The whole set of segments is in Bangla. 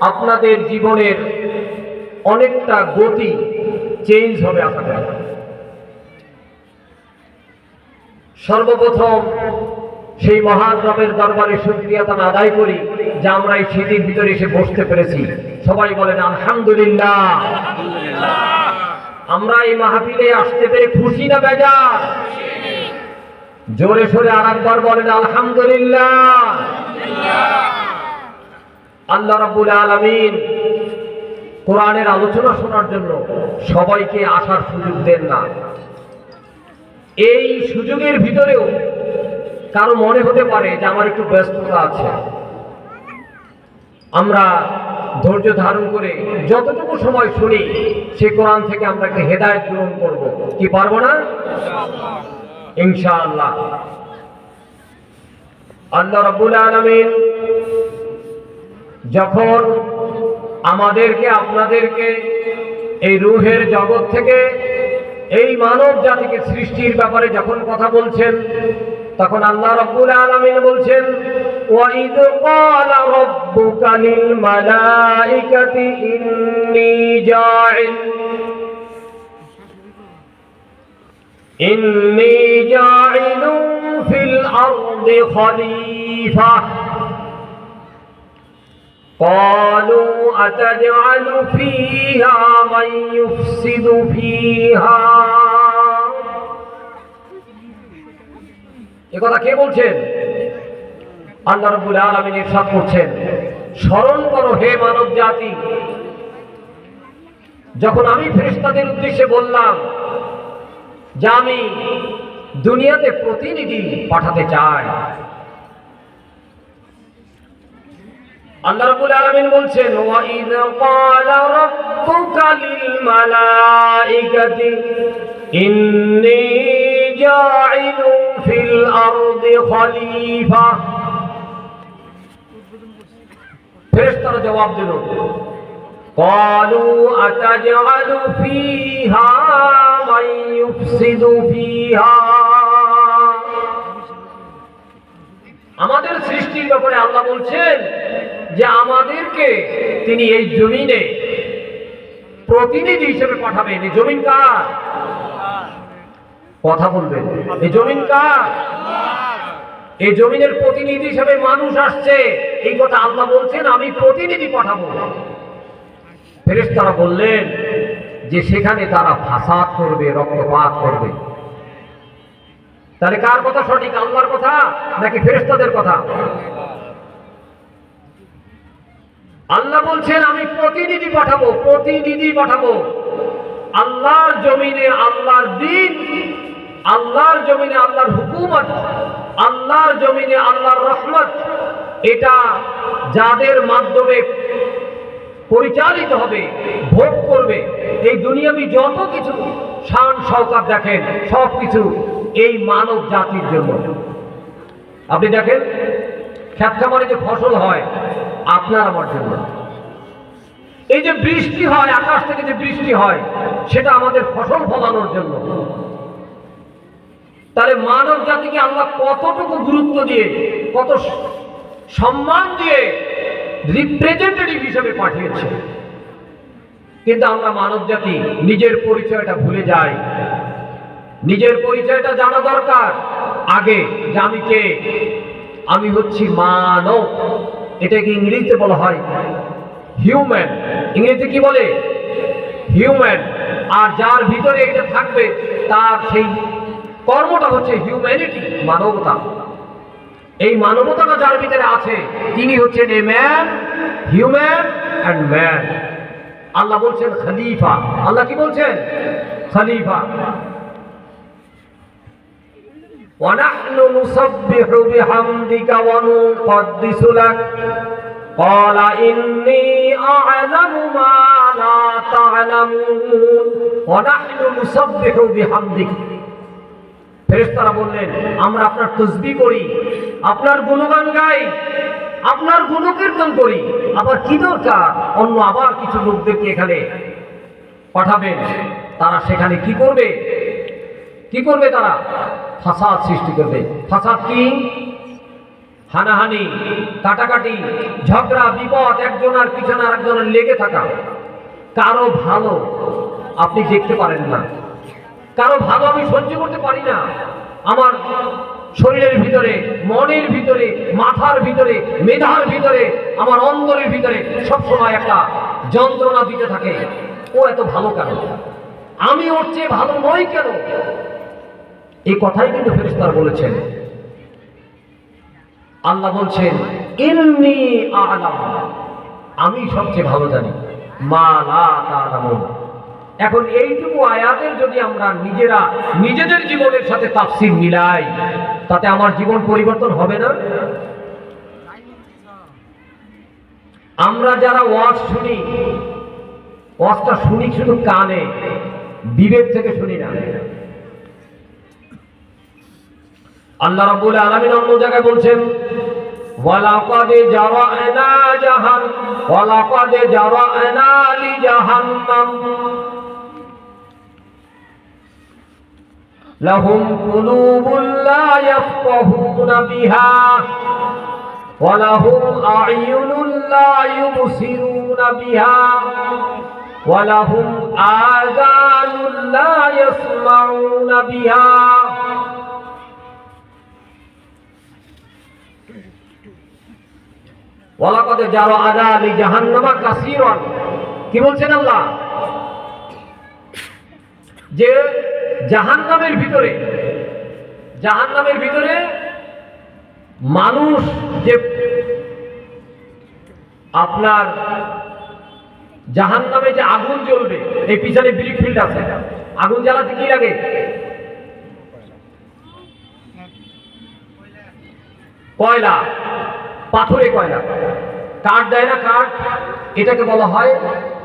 আপনাদের জীবনের অনেকটা গতি চেঞ্জ হবে আশা করি সর্বপ্রথম সেই মহান রবের দরবারে সুক্রিয়াতান আদায় করি যে আমরা এই শীতের ভিতরে এসে বসতে পেরেছি। সবাই বলেন আলহামদুলিল্লাহ। আমরা এই মাহফিলে আসতে পেরে খুশি না বেজার? জোরে সোরে আর একবার বলেন আলহামদুলিল্লাহ। আল্লাহ রাব্বুল আলামিন কোরআনের আলোচনা শোনার জন্য সবাইকে আসার সুযোগ দেন না। এই সুযোগের ভিতরেও কারও মনে হতে পারে যে আমার একটু ব্যস্ততা আছে। আমরা ধৈর্য ধারণ করে যতটুকু সময় শুনি, সে কোরআন থেকে আমরা একটা হেদায়ত গ্রহণ করব। কি পারব না? ইনশাআল্লাহ। আল্লাহ রাব্বুল আলামিন যখন আমাদেরকে আপনাদেরকে এই রুহের জগৎ থেকে এই মানব জাতিকে সৃষ্টির ব্যাপারে যখন কথা বলছেন তখন আল্লাহ রব্বুল আলামিন বলছেন وَإِذْ قَالَ رَبُّكَ لِلْمَلَائِكَةِ إِنِّي جَاعِلٌ إِنِّي جَاعِلٌ فِي الْأَرْضِ خَلِيفَةً قالوا أتجعل فيها من يفسد فيها এ কথা কে বলছেন আল্লাহ রাব্বুল আলামিন ইরশাদ করছেন স্মরণ করো হে মানব জাতি যখন আমি ফেরেশতাদের উদ্দেশ্যে বললাম যে আমি দুনিয়াতে প্রতিনিধি পাঠাতে চাই আল্লাহ রাব্বুল আলামিন বলছেন ওয়া ইয ক্বালা রাব্বুকা লিল মালাইকাতি ইন্নী জাইলুন ফিল আরদি খলিফা ফেরেশতারা জবাব দিল قالوا أتجعل فيها من يفسد فيها আমাদের সৃষ্টির ব্যাপারে আল্লাহ বলছেন যে আমাদেরকে তিনি এই জমিনে প্রতিনিধি হিসেবে পাঠাবেন। এই জমিন কার? কথা বলবেন। এই জমিন কার? এই জমিনের প্রতিনিধি হিসেবে মানুষ আসছে। এই কথা আল্লাহ বলছেন, আমি প্রতিনিধি পাঠাবো। ফেরেশতারা বললেন যে সেখানে তারা ফাসাদ করবে, রক্তপাত করবে। তাহলে কার কথা সঠিক, আল্লাহর কথা নাকি ফেরেস্তাদের কথা? আল্লাহ বলছেন, আমি প্রতিনিধি পাঠাবো প্রতিনিধি পাঠাবো। আল্লাহর জমিনে আল্লাহর দিন, আল্লাহর জমিনে আল্লাহর হুকুমত, আল্লাহর জমিনে আল্লাহর রহমত, এটা যাদের মাধ্যমে পরিচালিত হবে, ভোগ করবে, এই দুনিয়াবি যত কিছু শান সরকার দেখেন, সব কিছু এই মানব জাতির জন্য। আপনি দেখেন খামারে যে ফসল হয় আপনার আমার জন্য এই যে বৃষ্টি হয়, আকাশ থেকে যে বৃষ্টি হয়, সেটা আমাদের ফসল ফলানোর জন্য। তাহলে মানব জাতিকে আল্লাহ কতটুকু গুরুত্ব দিয়ে, কত সম্মান দিয়ে রিপ্রেজেন্টেটিভ হিসেবে পাঠিয়েছে। কিন্তু আমরা মানব জাতি নিজের পরিচয়টা ভুলে যাই। নিজের পরিচয়টা জানা দরকার। আগে যে আমি কে? আমি হচ্ছি মানব। এটাকে ইংরেজিতে বলা হয় হিউম্যান। ইংরেজিতে কি বলে? হিউম্যান। আর যার ভিতরে এটা থাকবে, তার সেই কর্মটা হচ্ছে হিউম্যানিটি মানবতা। এই মানবতাটা যার ভিতরে আছে, তিনি হচ্ছেন a man human and man Allah বলছেন খলিফা। আল্লাহ কি বলছেন? খলিফা। ونحن نسبح بحمدك ونقدس لك قال إني أعلم ما لا تعلمون ونحن نسبح بحمدك ফেরেশতারা বললেন আমরা আপনার তসবি করি আপনার গুণগান গাই আপনার গুণকীর্তন করি আবার কি দরকার অন্য আবার কিছু লোকদেরকে এখানে পাঠাবেন তারা সেখানে কি করবে কি করবে তারা? ফাসাদ সৃষ্টি করবে। ফাসাদ কি? হানাহানি, কাটাকাটি, ঝগড়া, বিপদ, একজনের পিছনে আরেকজনের লেগে থাকা। কারও ভালো আপনি দেখতে পারেন না। কারও ভালো আমি সহ্য করতে পারি না। আমার শরীরের ভিতরে, মনের ভিতরে, মাথার ভিতরে, মেধার ভিতরে, আমার অন্তরের ভিতরে সবসময় একটা যন্ত্রণা দিতে থাকে। ও এত ভালো কেন? আমি ওর চেয়ে ভালো নই কেন? এই কথাই কিন্তু ফেরেস্তার বলেছেন। আল্লাহ বলছেন, ইন্নি আলাম আমি সবচেয়ে ভালো জানি। মা লা এখন এইটুকু আয়াতের যদি আমরা নিজেরা নিজেদের জীবনের সাথে তাফসীর মিলাই, তাতে আমার জীবন পরিবর্তন হবে না? আমরা যারা ওয়াজ শুনি, ওয়াজটা শুনি শুধু কানে, বিবেক থেকে শুনি না। আল্লাহ রাব্বুল আলামিন অন্য জায়গায় বলছেন ওয়ালাকাদ জারানা জাহান ওয়ালাকাদ জারানা লি জাহান্নাম লাহুম কুলুবুন লা ইয়াফকাহুনা বিহা ولهم أعين لا يبصرون بها ولهم آذان لا يسمعون بها ওয়ালাকাদ জারা আদা লি জাহান্নামা কাসীরান। কি বলছেন আল্লাহ? যে জাহান্নামের ভিতরে জাহান্নামের ভিতরে মানুষ যে আপনার জাহান্নামে যে আগুন জ্বলবে, এই পিছনে ব্রিক ফিল্ড আছে। আগুন জ্বালাতে কি লাগে? কয়লা। পাথরে কয়লা কাঠ দেয় না কাঠ? এটাকে বলা হয়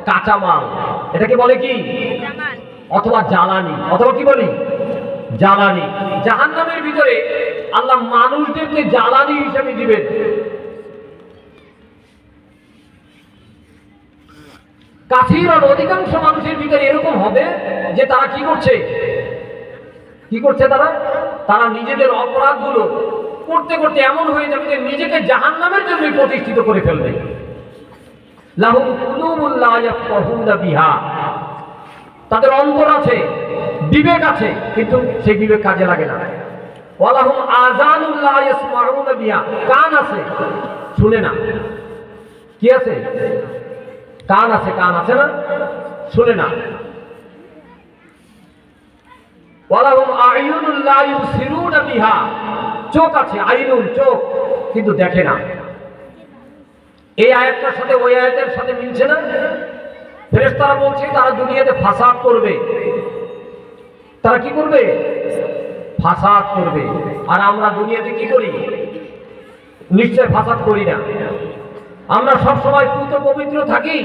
কাঁচা মাল এটাকে বলে কি? অথবা জ্বালানি। অথবা কি বলি? জ্বালানি। জাহান্নামের ভিতরে আল্লাহ মানুষদেরকে জ্বালানি হিসেবে দিবেন। কাঠির অধিকাংশ মানুষের ভিতরে এরকম হবে যে তারা কি করছে? কি করছে তারা? তারা নিজেদের অপরাধগুলো করতে করতে এমন হয়ে যাবে যে নিজেকে জাহান্নামের জন্য প্রতিষ্ঠিত করে ফেলবে। তাদের অন্তর আছে, বিবেক আছে, কিন্তু সেই বিবেক কাজে লাগে না। ওয়ালাহুম বিহা। কান আছে, শুনে না। কি আছে? কান আছে কান আছে না? শুনে না। ওয়ালাহুম আয়ুনুল লা ইউসিরুনা বিহা। চোখ আছে আইনুন চোখ, কিন্তু দেখে না। এই আয়াতটার সাথে, ওই আয়াতের সাথে মিলছে না? ফেরেশতারা বলছে, তারা দুনিয়াতে ফাসাদ করবে। তারা কি করবে? ফাসাদ করবে। আর আমরা দুনিয়াতে কি করি? নিশ্চয় ফাসাদ করি না। আমরা সব সময় পুত পবিত্র থাকি।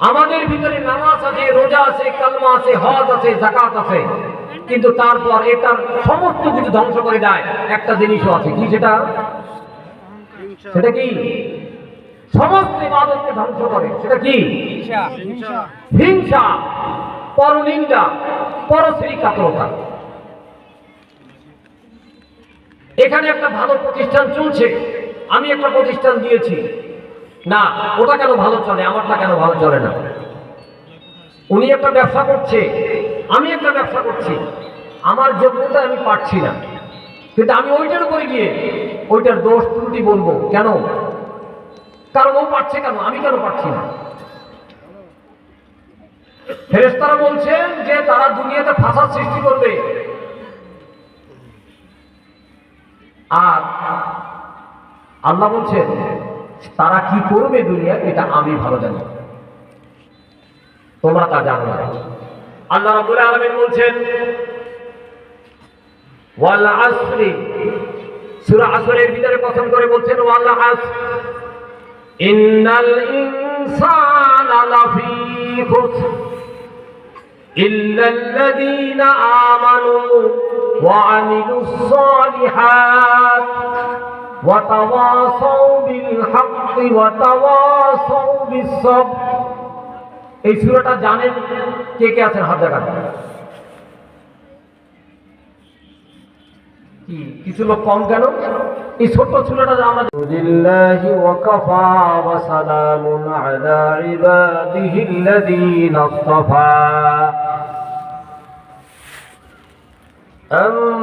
আমাদের ভিতরে নামাজ আছে, রোজা আছে, কালমা আছে, হজ আছে জাকাত আছে। কিন্তু তারপর এটার সমস্ত কিছু ধ্বংস করে দেয়। একটা জিনিসও আছে। কি সেটা? সেটা কি? সমস্ত ইবাদতকে ধ্বংস করে। সেটা কি? হিংসা। পরনিন্দা। পরশ্রী কাতরতা এখানে একটা ভালো প্রতিষ্ঠান চলছে। আমি একটা প্রতিষ্ঠান দিয়েছি। না ওটা কেন ভালো চলে? আমারটা কেন ভালো চলে না? উনি একটা ব্যবসা করছে। আমি একটা ব্যবসা করছি। আমার যোগ্যতা আমি পারছি না। কিন্তু আমি ওইটার উপরে গিয়ে ওইটার দোষ ত্রুটি বলব। কেন? কারণ ও পারছে কেন? আমি কেন পারছি না? ফেরেস্তারা বলছেন যে তারা দুনিয়াতে ফাঁসার সৃষ্টি করবে। আর আল্লাহ বলছেন, তারা কি করবে দুনিয়া এটা আমি ভালো জানি। তোমরা তা জানো না। আল্লাহ রাব্বুল আলামিন বলছেন ওয়াল আসরি সূরা আসরের ভিতরে কসম করে বলছেন ওয়াল আসর ইন্নাল ইনসানা লাফি খুসর إلا الذين آمنوا وعملوا الصالحات وتواصوا بالحق وتواصوا بالصبر এই সূরাটা জানেন কে কে আছেন হাত দেখান কি কিছু লোক কম কেন এই ছোট্ট ছেলেটা যে আমরা لله وكفى وسلام على عباده الذين اصطفى أما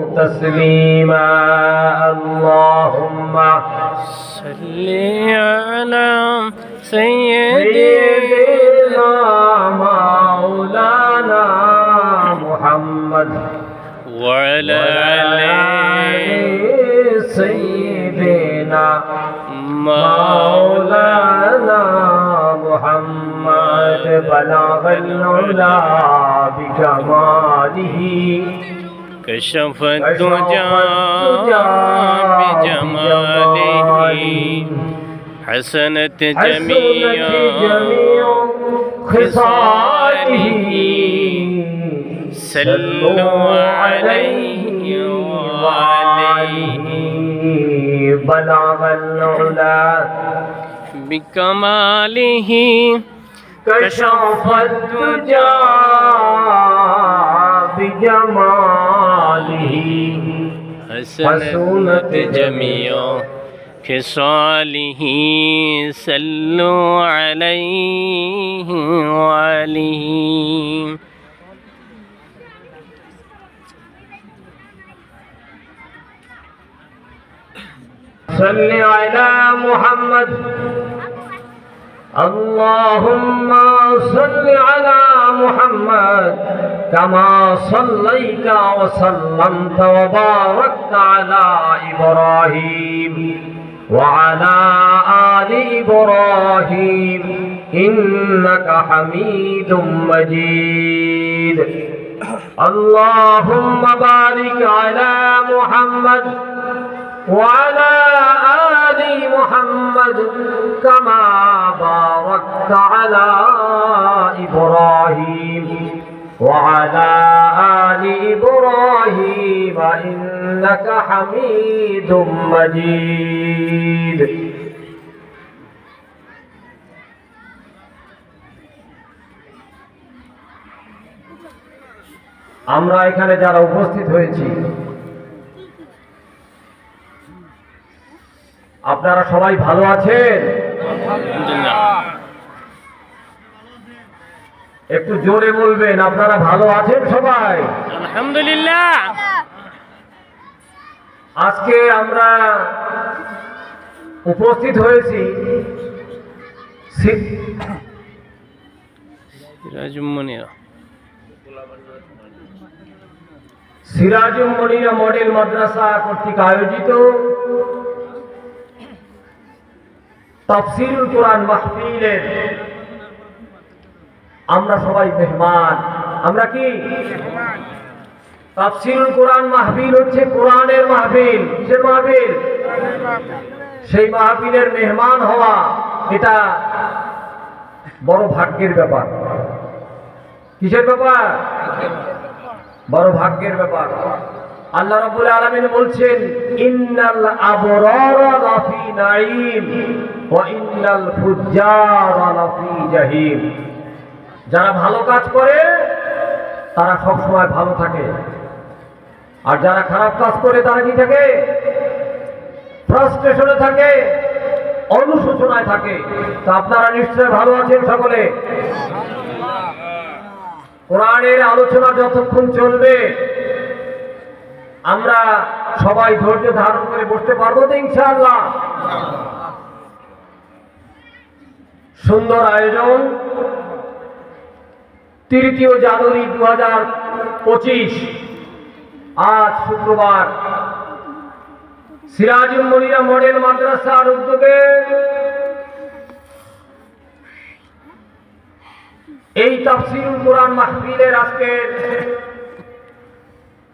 تسليما. اللهم صل على سيدنا مولانا محمد وعلى سيدنا مولانا مولانا محمد. بلغ العلا بكماله كشف الدجى بجماله حسنت جميع خصاله. صلوا عليه وعليه. بلغ العلا. بكماله. كشف الدجى. بجماله حسنت جميع خصاله صلوا عليه وعليه صل على محمد. اللهم صل على محمد كما صليت وسلمت وباركت على إبراهيم وعلى آل إبراهيم إنك حميد مجيد. اللهم بارك على محمد وعلى محمد كما باركت على إبراهيم وعلى آل إبراهيم إنك حميد مجيد আমরা এখানে যারা উপস্থিত হয়েছি আপনারা সবাই ভালো আছেন? একটু জোরে বলবেন আপনারা ভালো আছেন সবাই? আলহামদুলিল্লাহ। আজকে আমরা উপস্থিত হয়েছি সিরাজুম মনিরা মডেল মাদ্রাসা কর্তৃক আয়োজিত তাফসিরুল কোরআন মাহফিলের আমরা সবাই মেহমান। আমরা কি? তাফসিরুল কোরআন মাহফিল হচ্ছে কোরআনের মাহফিল। সে মাহফিল? সেই মাহফিলের মেহমান হওয়া এটা বড় ভাগ্যের ব্যাপার। কিসের ব্যাপার? বড় ভাগ্যের ব্যাপার। আল্লাহ রাব্বুল আলামিন বলছেন, ইন্নাল আবরারা লাফি নাঈম। যারা ভালো কাজ করে, তারা সব সময় ভালো থাকে। আর যারা খারাপ কাজ করে, তারা কি থাকে? ফ্রাস্ট্রেশনে থাকে, অনুশোচনায় থাকে। তা আপনারা নিশ্চয় ভালো আছেন সকলে? কোরআনের আলোচনা যতক্ষণ চলবে, আমরা সবাই ধৈর্য ধারণ করে বসতে পারব তো ইনশাআল্লাহ। সুন্দর আয়োজন। তৃতীয় জানুয়ারি দু হাজার পঁচিশ, আজ শুক্রবার। সিরাজুল মনিরা মডেল মাদ্রাসার উদ্যোগে এই তাফসিরুল কোরআন মাহফিলের আজকে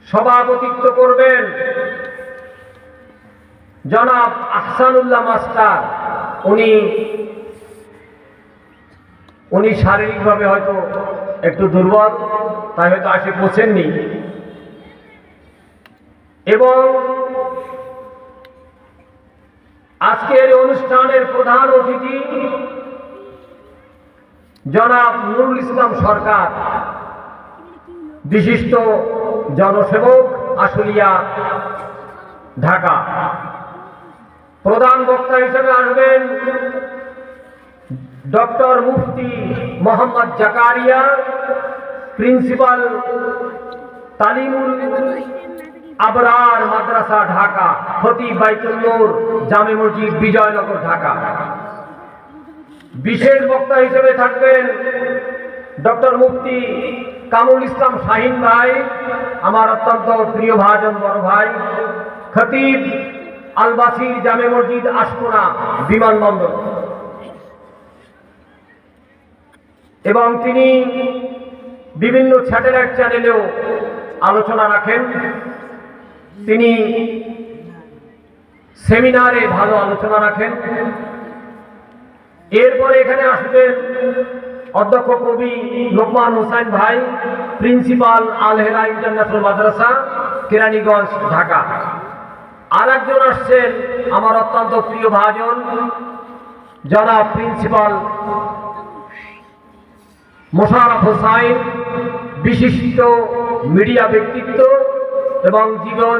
সভাপতিত্ব করবেন জনাব আহসানুল্লাহ মাস্টার। উনি উনি শারীরিকভাবে হয়তো একটু দুর্বল, তাই হয়তো আসে পৌঁছেননি। এবং আজকের অনুষ্ঠানের প্রধান অতিথি জনাব নুরুল ইসলাম সরকার, বিশিষ্ট জনসেবক আশুলিয়া, ঢাকা। প্রধান বক্তা হিসেবে আসবেন ডক্টর মুফতি মোহাম্মদ জাকারিয়া, প্রিন্সিপাল তালিমুল আবরার মাদ্রাসা ঢাকা খতিব বাইতুল্লোর জামে মসজিদ, বিজয়নগর, ঢাকা। বিশেষ বক্তা হিসেবে থাকবেন ডক্টর মুফতি কামরুল ইসলাম শাহিন ভাই, আমার অত্যন্ত প্রিয় ভাজন বড় ভাই, খতিব আলবাসির জামে মসজিদ আশকোনা বিমানবন্দর। এবং তিনি বিভিন্ন স্যাটেলাইট চ্যানেলেও আলোচনা রাখেন। তিনি সেমিনারে ভালো আলোচনা রাখেন। এরপরে এখানে আসবেন অধ্যক্ষ কবি লোকমান হোসেন ভাই, প্রিন্সিপাল আলহেরা ইন্টারন্যাশনাল মাদ্রাসা, কেরানীগঞ্জ, ঢাকা। আর একজন আসছেন আমার অত্যন্ত প্রিয় ভাজন, জনাব প্রিন্সিপাল মোশারফ হোসাইন বিশিষ্ট মিডিয়া ব্যক্তিত্ব এবং জীবন,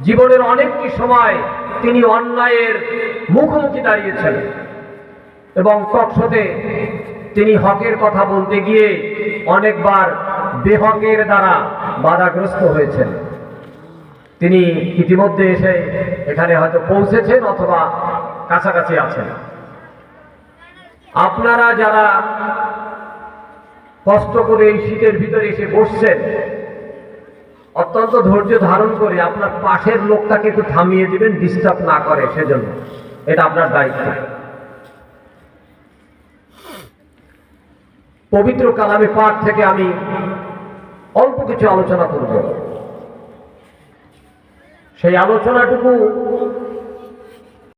জীবনের অনেকটি সময় তিনি অন্যায়ের মুখোমুখি দাঁড়িয়েছেন এবং টকশোতে তিনি হকের কথা বলতে গিয়ে অনেকবার বেহকের দ্বারা বাধাগ্রস্ত হয়েছেন। তিনি ইতিমধ্যে এসে এখানে হয়তো পৌঁছেছেন অথবা কাছাকাছি আছেন। আপনারা যারা কষ্ট করে এই শীতের ভিতরে এসে বসছেন। অত্যন্ত ধৈর্য ধারণ করে আপনার পাশের লোকটাকে একটু থামিয়ে দিবেন ডিস্টার্ব না করে, সেজন্য। এটা আপনার দায়িত্ব। পবিত্র কালামে পাঠ থেকে আমি অল্প কিছু আলোচনা করব। সেই আলোচনাটুকু